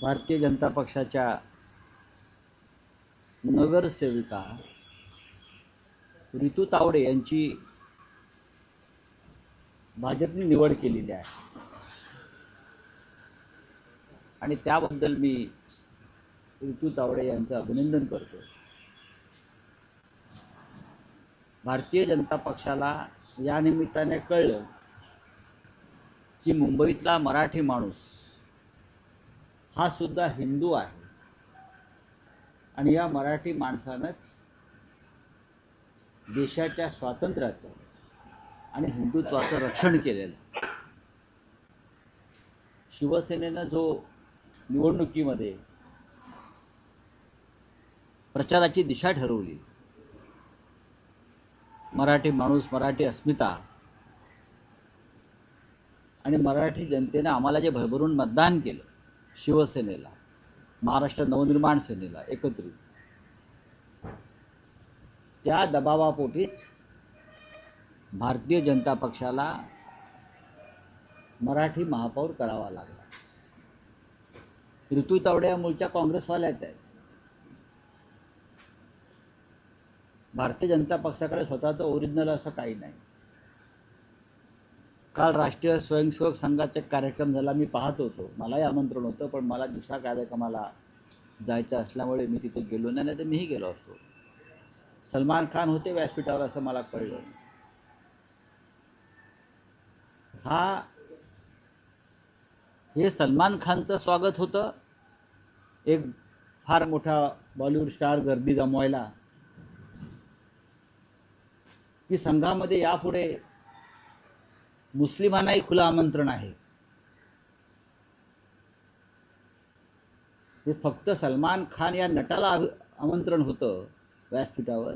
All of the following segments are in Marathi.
भारतीय जनता पक्षाच्या नगरसेविका ऋतू तावडे यांची भाजपने निवड केलेली आहे. आणि त्याबद्दल मी ऋतू तावडे यांचं अभिनंदन करतो. भारतीय जनता पक्षाला या निमित्ताने कळलं की मुंबईतला मराठी माणूस हा सुद्धा हिंदू आहे. आणि या मराठी माणसानंच देशाच्या स्वातंत्र्याचं आणि हिंदुत्वाचं रक्षण केलेलं. शिवसेनेनं जो निवडणुकीमध्ये प्रचाराची दिशा ठरवली मराठी माणूस मराठी अस्मिता आणि मराठी जनतेनं आम्हाला जे भरभरून मतदान केलं शिवसेनेला महाराष्ट्र नवनिर्माण सेनेला एकत्रित. त्या दबावापोटीच भारतीय जनता पक्षाला मराठी महापौर करावा लागला. ऋतू तावड्या मूळच्या काँग्रेसवाल्याच आहेत. भारतीय जनता पक्षाकडे स्वतःचं ओरिजिनल असं काही नाही. काल राष्ट्रीय स्वयंसेवक संघाचा कार्यक्रम झाला मी पाहत होतो. मलाही आमंत्रण होतं पण मला दुसऱ्या कार्यक्रमाला जायचं असल्यामुळे मी तिथे गेलो नाही नाही तर मीही गेलो असतो. सलमान खान होते व्यासपीठावर असं मला कळलं. हा हे सलमान खानचं स्वागत होतं. एक फार मोठा बॉलिवूड स्टार गर्दी जमवायला. की संघामध्ये यापुढे मुस्लिमांनाही खुलं आमंत्रण आहे. हे फक्त सलमान खान या नटाला आमंत्रण होतं व्यासपीठावर.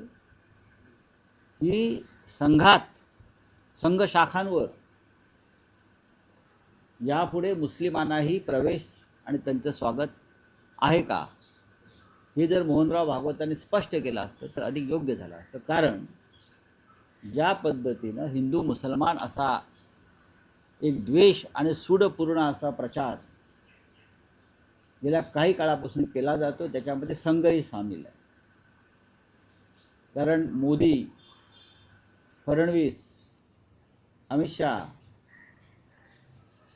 की संघात संघ शाखांवर यापुढे मुस्लिमांनाही प्रवेश आणि त्यांचं स्वागत आहे का? हे जर मोहनराव भागवतांनी स्पष्ट केलं असतं तर अधिक योग्य झालं असतं. कारण ज्या पद्धतीनं हिंदू मुसलमान असा एक द्वेष आणि सूडपूर्ण असा प्रचार गेल्या काही काळापासून केला जातो त्याच्यामध्ये संघही सामील आहे. कारण मोदी फडणवीस अमित शहा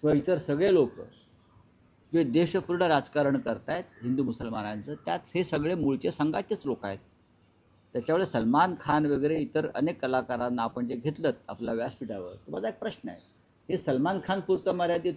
व इतर सगळे लोक जे देशपूर्ण राजकारण करतायत हिंदू मुसलमानांचं त्यात हे सगळे मूळचे संघाचेच लोक आहेत. त्याच्यामुळे सलमान खान वगैरे इतर अनेक कलाकारांना आपण जे घेतलं आपल्या व्यासपीठावर माझा एक प्रश्न आहे. हे सलमान खान पुरतं मर्यादित